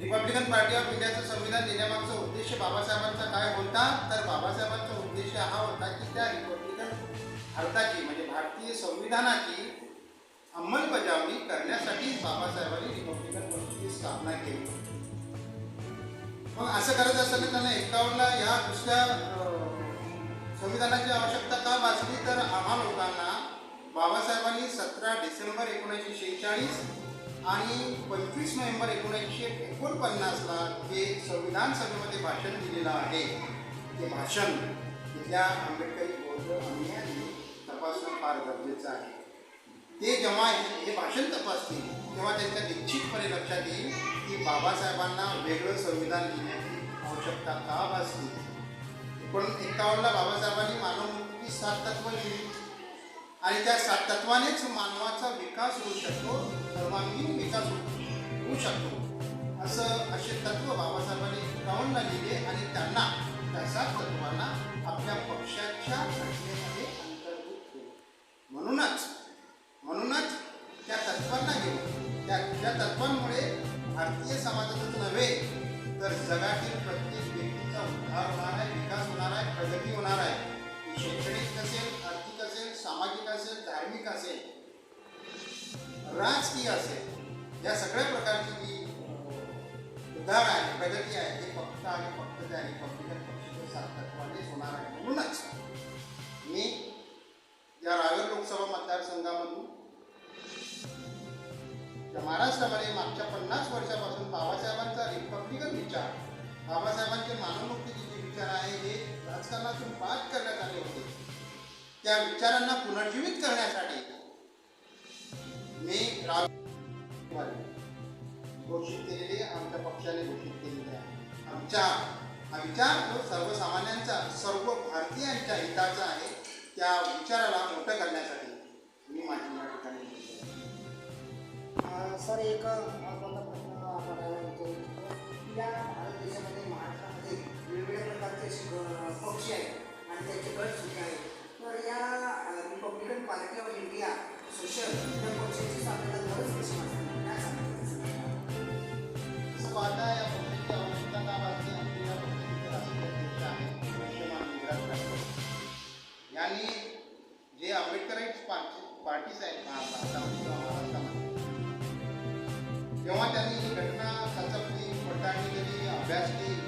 Republican party of इंडियाचं संविधान देण्यामागचा उद्देश बाबासाहेबांचा काय होता? तर बाबासाहेबांचा उद्देश हा होता की त्या रिपब्लिकन भारताची म्हणजे भारतीय संविधानाची अंमलबजावणी करण्यासाठी बाबासाहेबांनी रिपब्लिकन पक्षाची स्थापना केली. मग असं करत असताना त्यांना एकावन्नला या दुसऱ्या संविधानाची आवश्यकता का भासली? तर आम्हा लोकांना बाबासाहेबांनी सतरा डिसेंबर एकोणीसशे शेहेचाळीस आणि पंचवीस नोव्हेंबर एकोणीसशे एकोणपन्नासला जे संविधान सभेमध्ये भाषण दिलेलं आहे. ते भाषण तिथल्या आंबेडकरी बौद्ध अनुयायांनी तपासणं फार गरजेचं आहे. ते जेव्हा हे भाषण तपासतील तेव्हा त्यांच्या निश्चितपणे लक्षात येईल की बाबासाहेबांना वेगळं संविधान लिहिण्याची आवश्यकता का भासली पण एकावन्नला बाबासाहेबांनी मानवमुक्ती सात तत्व लिहिली. आणि त्या सात तत्वानेच मानवाचा विकास होऊ शकतो सर्वांगीण विकास होऊ होऊ शकतो. असं असे तत्व बाबासाहेबांनी एकावन्नला लिहिले आणि त्यांना त्या सात तत्वांना आपल्या पक्षाच्या घटनेमध्ये अंतर्भूत केले. म्हणूनच म्हणूनच त्या तत्वांना घेऊन त्या त्या तत्वांमुळे भारतीय समाजातच नव्हे तर जगातील प्रत्येक व्यक्तीचा उद्धार होणार आहे विकास होणार आहे प्रगती होणार आहे. शैक्षणिक नसेल सामाजिक असेल धार्मिक असेल राजकीय असेल या सगळ्या प्रकारची जी अं, उद्धार आहे प्रगती आहे ते फक्त आणि फक्त त्या रिपब्लिकन पक्षाच्या सात तत्वानेच होणार आहे म्हणूनच मी या रावेर लोकसभा मतदारसंघामधून त्या महाराष्ट्रामध्ये मागच्या पन्नास वर्षापासून बाबासाहेबांचा रिपब्लिकन विचार बाबासाहेबांचे मानवमुक्तीचे जे विचार आहे हे राजकारणातून बाद करण्यात आले होते. त्या विचारांना पुनर्जीवित करण्यासाठी मी राव घोषित केलेले आमच्या पक्षाने घोषित केलेले आहे. आमच्या हा विचार जो सर्वसामान्यांचा सर्व भारतीयांच्या हिताचा आहे त्या विचाराला मोठं करण्यासाठी मी माझी या ठिकाणी सर एक महत्त्वाचा प्रश्न या भारत देशामध्ये महाराष्ट्रामध्ये वेगवेगळ्या प्रकारचे पक्षी आहेत आणि त्यांचे गट सुद्धा यांनी जे आंबेडकराईट पार्टी पार्टीज आहेत भा- किंवा महाराष्ट्रामध्ये तेव्हा त्यांनी ही घटना सचपली पडताळणी केली अभ्यास केली.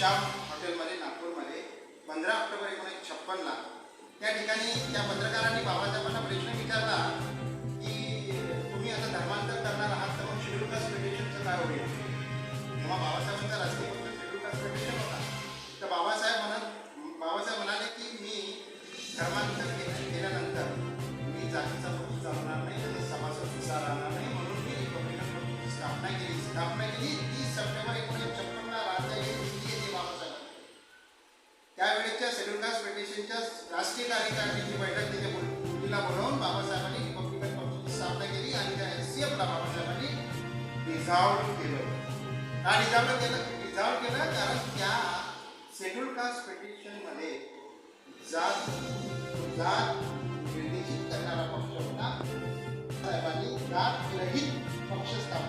श्याम हॉटेलमध्ये नागपूरमध्ये पंधरा ऑक्टोबर एकोणीसशे छप्पनला. त्या ठिकाणी त्या पत्रकारांनी बाबासाहेबांना प्रश्न विचारला की तुम्ही आता धर्मांतर करणार आहात तर मग शेड्यूल कास्ट फेडरेशनचं काय होईल? तेव्हा बाबासाहेबांचा राजकीय पक्ष शेड्यूल कास्ट फेडरेशन होता. बैठक तिथे बाबासाहेबांनी रिपब्लिकन पक्षाची स्थापना केली आणि त्या एस सी एफला बाबासाहेबांनी डिझॉल्व केलं का केलं डिझॉल्व केलं कारण त्या शेड्यूल कास्ट फेडरेशनमध्ये जात जात निर्देशित करणारा पक्ष होता साहेबांनी जात रहित पक्ष स्थापन